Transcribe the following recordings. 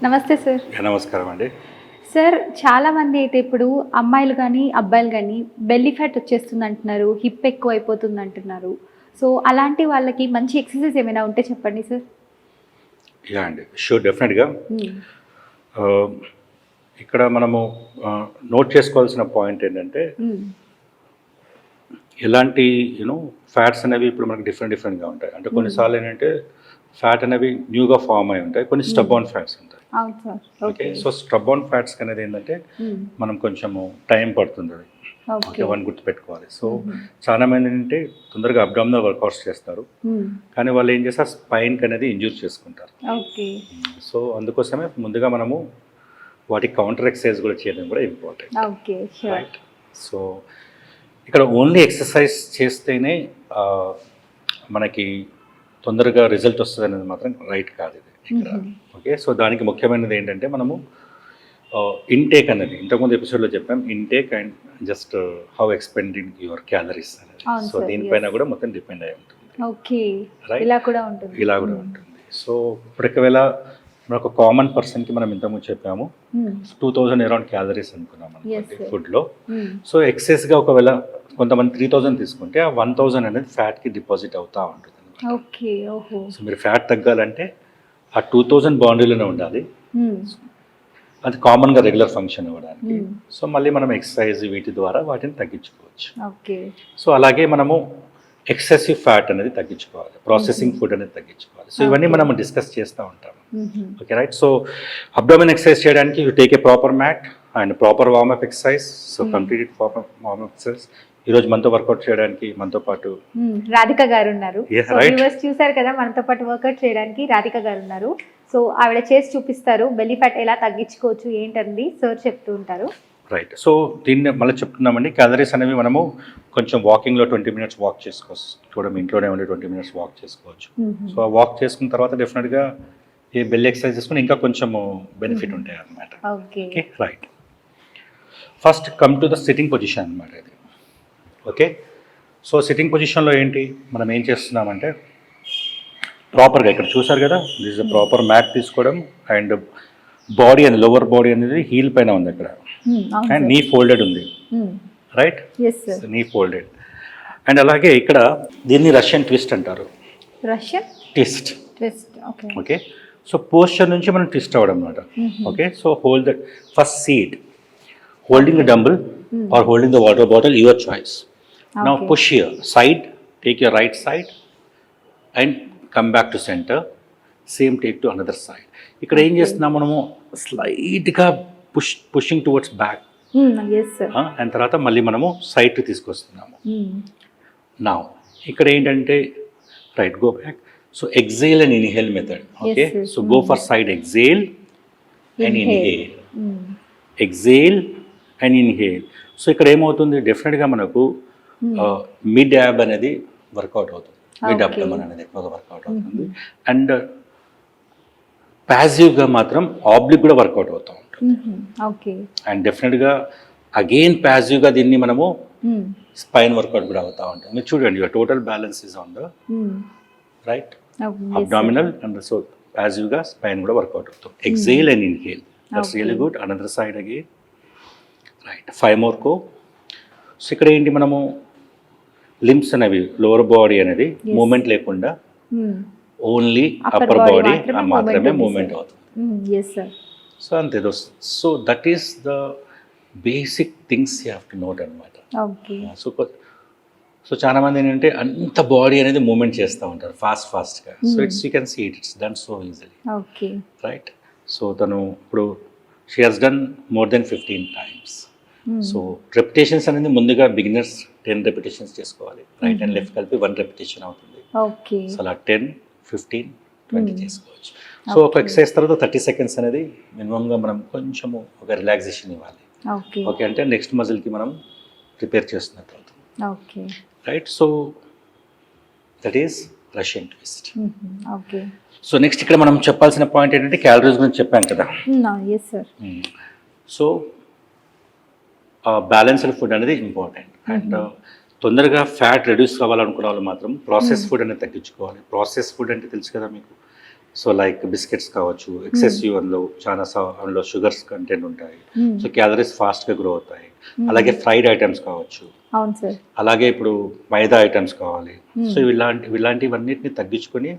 నమస్తే సార్ నమస్కారం అండి. సార్ చాలా మంది అయితే ఇప్పుడు అమ్మాయిలు కానీ అబ్బాయిలు కానీ బెల్లీ ఫ్యాట్ వచ్చేస్తుంది అంటున్నారు హిప్ ఎక్కువ అయిపోతుంది అంటున్నారు సో అలాంటి వాళ్ళకి మంచి ఎక్సర్సైజ్ ఏమైనా ఉంటే చెప్పండి సార్ యా అండి. షూర్ డెఫినెట్గా ఆ, ఇక్కడ మనము నోట్ చేసుకోవాల్సిన పాయింట్ ఏంటంటే ఎలాంటి యూనో ఫ్యాట్స్ అనేవి ఇప్పుడు మనకి డిఫరెంట్ డిఫరెంట్గా ఉంటాయి. అంటే కొన్నిసార్లు ఏంటంటే ఫ్యాట్ అనేవి న్యూగా ఫామ్ అయి ఉంటాయి కొన్ని స్టబాన్ ఫ్యాట్స్ ఉంటాయి. ఓకే. సో స్టబాన్ ఫ్యాట్స్ అనేది ఏంటంటే మనం కొంచెము టైం పడుతుంది అది. ఓకే. వన్ గుర్తుపెట్టుకోవాలి. సో చాలా మంది ఏంటంటే తొందరగా అబ్డామినల్ వర్కౌట్స్ చేస్తారు. కానీ వాళ్ళు ఏం చేస్తారు? స్పైన్కి అనేది ఇంజూర్ చేసుకుంటారు. సో అందుకోసమే ముందుగా మనము వాటి కౌంటర్ ఎక్సర్సైజ్ కూడా చేయడం కూడా ఇంపార్టెంట్. రైట్. సో ఇక్కడ ఓన్లీ ఎక్సర్సైజ్ చేస్తేనే మనకి తొందరగా రిజల్ట్ వస్తుంది అనేది మాత్రం రైట్ కాదు ఇది. ఇక్కడ. ఓకే సో దానికి ముఖ్యమైనది ఏంటంటే మనము ఇంటేక్ అనేది ఇంతకుముందు ఎపిసోడ్లో చెప్పాం intake and just how expending your calories అనేది సో దీనిపైన. కూడా మొత్తం డిపెండ్ అయి ఉంటుంది. ఓకే. ఇలా కూడా ఉంటుంది. ఇలా కూడా ఉంటుంది. సో ఇప్పుడు ఒకవేళ మన ఒక కామన్ పర్సన్కి మనం ఇంతకుముందు చెప్పాము టూ థౌజండ్ అరౌండ్ క్యాలరీస్ అనుకున్నాం sir. ఫుడ్లో సో ఎక్సెస్గా ఒకవేళ కొంతమంది త్రీ థౌజండ్ తీసుకుంటే ఆ వన్ థౌజండ్ అనేది ఫ్యాట్కి డిపాజిట్ అవుతూ ఉంటుంది. సో మీరు ఫ్యాట్ తగ్గాలంటే ఆ టూ థౌజండ్ బౌండరీలోనే ఉండాలి. అది కామన్గా రెగ్యులర్ ఫంక్షన్ ఇవ్వడానికి. Hmm. సో మళ్ళీ మనం ఎక్సర్సైజ్ వీటి ద్వారా వాటిని తగ్గించుకోవచ్చు. సో అలాగే మనము ఎక్సెసివ్ ఫ్యాట్ అనేది తగ్గించుకోవాలి. ప్రాసెసింగ్ ఫుడ్ అనేది తగ్గించుకోవాలి. సో ఇవన్నీ. మనం డిస్కస్ చేస్తూ ఉంటాము. Okay right so abdomen exercise చేయడానికి you take a proper mat and proper warmup exercise so Hmm. Complete proper warmup exercise ఈరోజు మనతో వర్కౌట్ చేయడానికి మనతో పాటు రాధిక గారు ఉన్నారు చూసారు కదా మనతో పాటు వర్కౌట్ చేయడానికి రాధిక గారు ఉన్నారు సో ఆవిడ చేసి చూపిస్తారు బెల్లీ ఫ్యాట్ ఎలా తగ్గించుకోవచ్చు ఏంటంది సార్ చెప్తూ ఉంటారు. రైట్ సో దీన్ని మళ్ళీ చెప్తున్నామండి క్యాలరీస్ అనేవి మనము కొంచెం వాకింగ్లో ట్వంటీ మినిట్స్ వాక్ చేసుకోవచ్చు. చూడడం ఇంట్లోనే ఉండి ట్వంటీ మినిట్స్ వాక్ చేసుకోవచ్చు. సో ఆ వాక్ చేసుకున్న తర్వాత డెఫినెట్గా ఈ బెల్ ఎక్సర్సైజ్ చేసుకుని ఇంకా కొంచెం బెనిఫిట్ ఉంటాయి అన్నమాట okay okay right first come to the sitting position అనమాట ఇది. ఓకే? సో సిట్టింగ్ పొజిషన్లో ఏంటి? మనం ఏం చేస్తున్నామంటే ప్రాపర్గా ఇక్కడ చూసారు కదా? దిస్ ఇస్ ప్రాపర్ మ్యాట్ తీసుకోవడం అండ్ బాడీ అనేది లోవర్ బాడీ అనేది హీల్ పైన ఉంది ఇక్కడ. అండ్ నీ ఫోల్డెడ్ ఉంది. రైట్ నీ ఫోల్డెడ్ అండ్ అలాగే ఇక్కడ దీన్ని రష్యన్ ట్విస్ట్ అంటారు. Russian twist twist okay so posture నుంచి మనం ట్విస్ట్ అవ్వడం అనమాట okay so hold first seat holding the dumbbell or holding the water bottle your choice now Okay. Push here side take your right side and come back to center same take to another side ఇక్కడ ఏం చేస్తున్నాం మనము? స్లైట్గా push pushing towards back and తర్వాత మళ్ళీ మనము సైడ్కి తీసుకొస్తున్నాము. నా ఇక్కడ ఏంటంటే right go back so exhale and inhale method okay. So go for side exhale and Inhale. Inhale exhale and inhale so ఇక్కడ ఏమవుతుంది? డెఫినెట్గా మనకు మిడ్ యాబ్ అనేది వర్కౌట్ అవుతుంది. మిడ్. అబ్డమన్ అనేది ఎక్కువగా వర్కౌట్ అవుతుంది. అండ్ ప్యాసివ్గా మాత్రం ఆబ్లిక్ కూడా వర్కౌట్ అవుతూ ఉంటుంది. ఓకే అండ్ డెఫినెట్గా అగైన్ ప్యాసివ్గా దీన్ని మనము స్పైన్ వర్కౌట్ కూడా అవుతూ ఉంటుంది. మీరు చూడండి total balance is on the right abdominal and so ప్యాసివ్గా spine కూడా వర్కౌట్ అవుతుంది. Exhale and inhale that's. Really good another side again right five more co so ఇక్కడ ఏంటి మనము లిమ్స్ అనేవి లోవర్ బాడీ అనేది. మూమెంట్ లేకుండా ఓన్లీ అప్పర్ బాడీ మాత్రమే movement అవుతుంది. సో అంతే so that is the basic things you have to note అనమాట సో సో చాలా మంది ఏంటంటే అంత బాడీ అనేది మూమెంట్ చేస్తూ ఉంటారు ఫాస్ట్ ఫాస్ట్గా so it's you can see it it's done so easily right so తను ఇప్పుడు she has done more then fifteen times so repetitions అనేది ముందుగా బిగినర్స్ టెన్ రెపిటేషన్స్ చేసుకోవాలి. రైట్ అండ్ లెఫ్ట్ కలిపి వన్ రెపిటేషన్ అవుతుంది. ఓకే. సో అలా ten fifteen twenty. చేసుకోవచ్చు. So ఒక ఎక్సర్సైజ్ తర్వాత థర్టీ సెకండ్స్ అనేది మినిమంగా మనం కొంచెము ఒక రిలాక్సేషన్ ఇవ్వాలి. ఓకే. అంటే నెక్స్ట్ మజిల్కి మనం ప్రిపేర్ చేస్తున్నట్టు అవుతుంది right so that is Russian twist okay. So next ఇక్కడ మనం చెప్పాల్సిన పాయింట్ ఏంటంటే క్యాలరీస్ గురించి చెప్పాం కదా. సో బ్యాలెన్స్డ్ ఫుడ్ అనేది ఇంపార్టెంట్ అండ్ తొందరగా ఫ్యాట్ రెడ్యూస్ కావాలనుకున్న వాళ్ళు మాత్రం ప్రాసెస్ ఫుడ్ అనేది తగ్గించుకోవాలి. ప్రాసెస్ ఫుడ్ అంటే తెలుసు కదా మీకు? సో లైక్ బిస్కెట్స్ కావచ్చు ఎక్సెసివ్ అందులో చాలా అందులో షుగర్స్ కంటెంట్ ఉంటాయి. సో క్యాలరీస్ ఫాస్ట్గా గ్రో అవుతాయి. అలాగే ఫ్రైడ్ ఐటమ్స్ కావచ్చు. అలాగే ఇప్పుడు మైదా ఐటమ్స్ కావాలి. సో ఇలాంటి ఇలాంటివన్నిటిని తగ్గించుకొని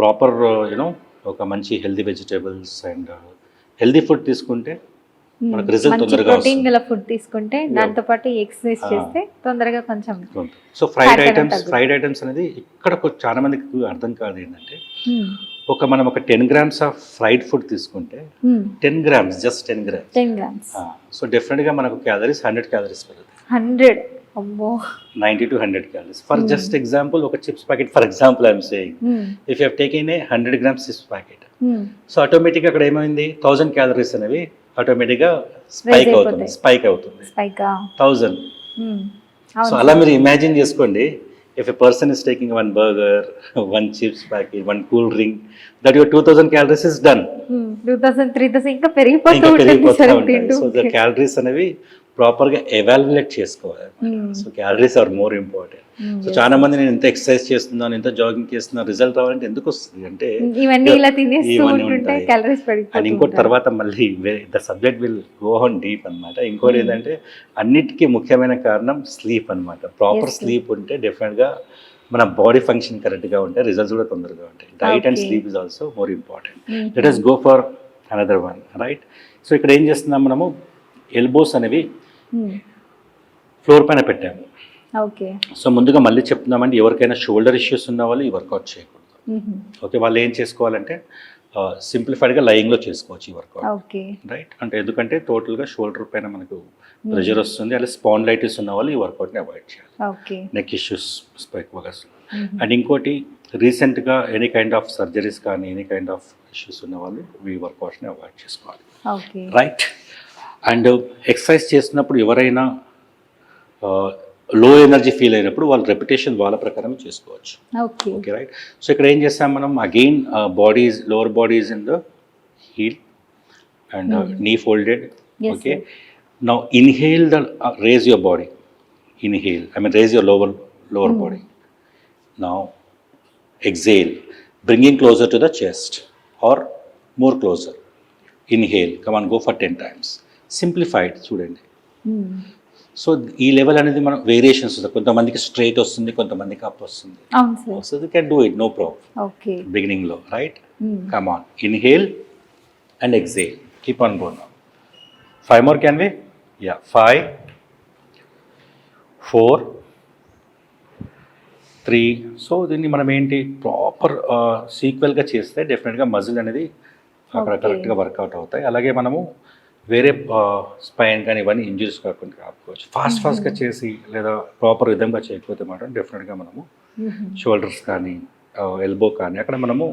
ప్రాపర్ యూనో ఒక మంచి healthy vegetables and healthy food తీసుకుంటే మనకు మంచి తొందరగా ప్రోటీన్. గల ఫుడ్ తీసుకుంటే దాంతో పాటు ఎక్సర్సైజ్ ఆ. చేస్తే తొందరగా కొంచెం so fried items. Fried items అనేది ఇక్కడ చాలా మందికి అర్థం కాదు ఏంటంటే. ఒక మనం ఒక ten grams of fried food తీసుకుంటే. Ten grams just ten grams ten grams so డెఫినెట్గా మనకు క్యాలరీస్ హండ్రెడ్ క్యాలరీస్ పెరుగుతాయి హండ్రెడ్ అమ్మో ninety to hundred calories for. Just example ఒక chips packet for example I'm saying. If you taking a hundred grams chips packet. So ఆటోమేటిక్గా అక్కడ ఏమైంది thousand calories అనేవి ఆటోమేటిక్గా స్పైక్. అవుతుంది స్పైక్ అవుతుంది. థౌజండ్. సో అవును. అలా మీరు ఇమాజిన్ చేసుకోండి. If a person is taking one burger one chips packet one cool drink that your two thousand calories is done two thousand three thousand ఇంకా పెరిగిపోతూ ఇంకా ఉంటుంది పెరిగిపోతూ సార్ ఉంటాయి. తింటూ సో ద క్యాలరీస్ అనేవి ప్రాపర్గా ఎవాల్యుయేట్ చేసుకోవాలి. So calories are more important so చాలా మంది నేను ఎంత ఎక్సర్సైజ్ చేస్తున్నాను ఎంత జాగింగ్ చేస్తున్నాను రిజల్ట్ రావాలంటే ఎందుకు వస్తుంది అంటే అండ్ ఇంకోటి. తర్వాత మళ్ళీ the subject will go on deep అన్నమాట ఇంకోటి Hmm. ఏంటంటే అన్నిటికీ ముఖ్యమైన కారణం స్లీప్ అన్నమాట ప్రాపర్. స్లీప్ ఉంటే డెఫినెట్గా మన బాడీ ఫంక్షన్ కరెక్ట్గా ఉంటే రిజల్ట్స్ కూడా తొందరగా ఉంటాయి diet and. Sleep is also more important. Let us go for another one right so ఇక్కడ ఏం చేస్తున్నాం మనము ఎల్బోస్ అనేవి. ఫ్లోర్ పైన పెట్టాము. ఓకే. సో ముందుగా మళ్ళీ చెప్తున్నామంటే ఎవరికైనా షోల్డర్ ఇష్యూస్ ఉన్న వాళ్ళు ఈ వర్కౌట్ చేయకూడదు. ఓకే వాళ్ళు ఏం చేసుకోవాలంటే సింప్లిఫైడ్గా లయింగ్లో చేసుకోవచ్చు ఈ వర్కౌట్. రైట్? అంటే ఎందుకంటే టోటల్గా షోల్డర్ పైన మనకు ప్రెషర్ వస్తుంది అలా స్పాండ్లైటిస్ ఉన్న వాళ్ళు ఈ వర్కౌట్ని అవాయిడ్ చేయాలి. ఓకే. నెక్ ఇష్యూస్ ఎక్కువగా. అండ్ ఇంకోటి రీసెంట్గా ఎనీ కైండ్ ఆఫ్ సర్జరీస్ కానీ ఎనీ కైండ్ ఆఫ్ ఇష్యూస్ ఉన్న వాళ్ళు ఈ వర్కౌట్ని అవాయిడ్ చేసుకోవాలి. ఓకే. రైట్? అండ్ ఎక్సర్సైజ్ చేసినప్పుడు ఎవరైనా లో ఎనర్జీ ఫీల్ అయినప్పుడు వాళ్ళ రెప్యుటేషన్ వాళ్ళ ప్రకారం చేసుకోవచ్చు. ఓకే. ఓకే రైట్ సో ఇక్కడ ఏం చేస్తాం మనం? Again bodies lower bodies in the heel and. Knee folded okay. Now inhale the raise your body inhale I mean raise your lower lower. Body now exhale. Bringing closer to the chest or more closer. Inhale. Come on go for 10 simplified చూడండి. Hmm. So ఈ level అనేది మనం variations కొంతమందికి straight వస్తుంది కొంతమందికి up వస్తుంది. Can do it no problem okay బిగినింగ్లో right. Come on inhale and exhale keep on going five more can we yeah five four three so దీన్ని మనం ఏంటి? ప్రాపర్ సీక్వెల్గా చేస్తే డెఫినెట్గా మజిల్ అనేది అక్కడ. కరెక్ట్గా వర్కౌట్ అవుతాయి. అలాగే మనము వేరే స్పైన్ కానీ ఇవన్నీ ఇంజరీస్ కాకుండా ఆపుకోవచ్చు. ఫాస్ట్ ఫాస్ట్గా చేసి లేదా ప్రాపర్ విధంగా చేయకపోతే మాత్రం డెఫినెట్గా మనము. షోల్డర్స్ కానీ ఎల్బో కానీ అక్కడ మనము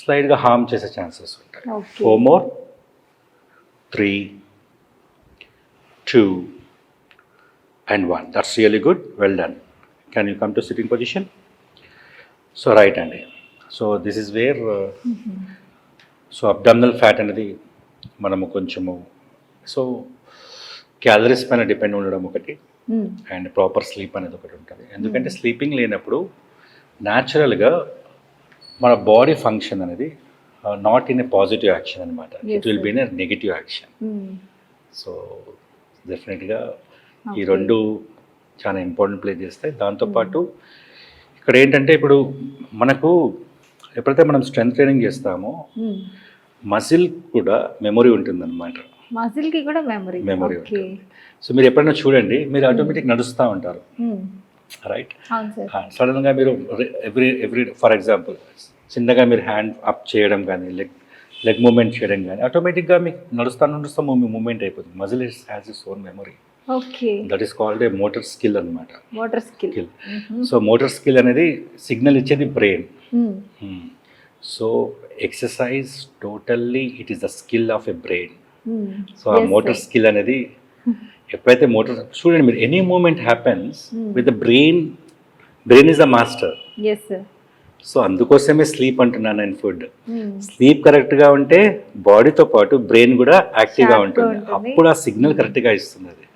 స్లైడ్గా హార్మ్ చేసే ఛాన్సెస్ ఉంటాయి. Four more three two and one that's really good well done can you come to sitting position so right అండి so this is where. So abdominal fat అనేది మనము కొంచెము సో క్యాలరీస్ పైన డిపెండ్ ఉండడం ఒకటి Hmm. And proper sleep అనేది ఒకటి ఉంటుంది ఎందుకంటే స్లీపింగ్ లేనప్పుడు న్యాచురల్గా మన బాడీ ఫంక్షన్ అనేది not in a positive action అనమాట it will sir. Be in a negative action Hmm. So డెఫినెట్గా ఈ. రెండు చాలా ఇంపార్టెంట్ ప్లే చేస్తాయి దాంతోపాటు ఇక్కడ ఏంటంటే ఇప్పుడు మనకు ఎప్పుడైతే మనం స్ట్రెంత్ ట్రైనింగ్ చేస్తామో Hmm. మజిల్ కూడా మెమొరీ ఉంటుందన్నమాట మజిల్కి కూడా మెమరీ మెమొరీ సో మీరు ఎప్పుడైనా చూడండి మీరు ఆటోమేటిక్ నడుస్తూ ఉంటారు. Hmm. రైట్ సడన్గా మీరు ఎవ్రీ ఎవ్రీ ఫర్ ఎగ్జాంపుల్ చిన్నగా మీరు హ్యాండ్ అప్ చేయడం కానీ లెగ్ లెగ్ మూమెంట్ చేయడం కానీ ఆటోమేటిక్గా మీకు నడుస్తా నడుస్తా మూమెంట్ అయిపోతుంది. Muscle is has is own memory okay that is called a motor skill అనమాట water skill so motor skill అనేది సిగ్నల్ ఇచ్చేది brain. So exercise totally it is the skill of a brain so ఆ motor skill అనేది ఎప్పుడైతే motor చూడండి మీరు any moment happens. With the brain brain is the master so అందుకోసమే sleep అంటున్నాను నేను ఫుడ్. స్లీప్ కరెక్ట్గా ఉంటే బాడీతో పాటు బ్రెయిన్ కూడా యాక్టివ్గా ఉంటుంది. అప్పుడు ఆ సిగ్నల్ కరెక్ట్గా ఇస్తుంది అది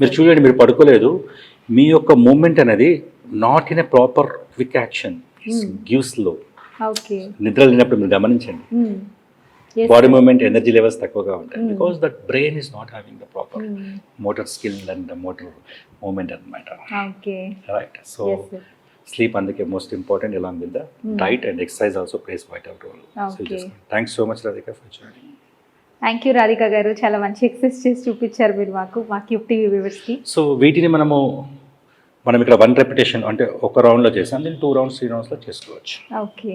మీరు చూడండి మీరు పడుకోలేదు. మీ యొక్క మూమెంట్ అనేది not in a proper quick action. గివ్స్లో నిద్ర లేనప్పుడు మీరు గమనించండి. Hmm. Body movement energy levels తక్కువగా ఉంటాయి. Because that brain is not having the proper. Motor skill and motor moment అనమాట రైట్ సో స్లీప్ అందుకే most important along with the. Diet and exercise also plays vital role. Thanks so much Radhika for joining thank you Radhika garu. చాలా మంచి exercise చేసి చూపించారు మీరు మాకు మా cube TV వ్యూవర్స్కి సో వీటిని మనము మనం ఇక్కడ వన్ రెపిటేషన్ అంటే ఒక రౌండ్లో చేసాం. దీన్ని టూ రౌండ్స్ త్రీ రౌండ్స్లో చేసుకోవచ్చు. ఓకే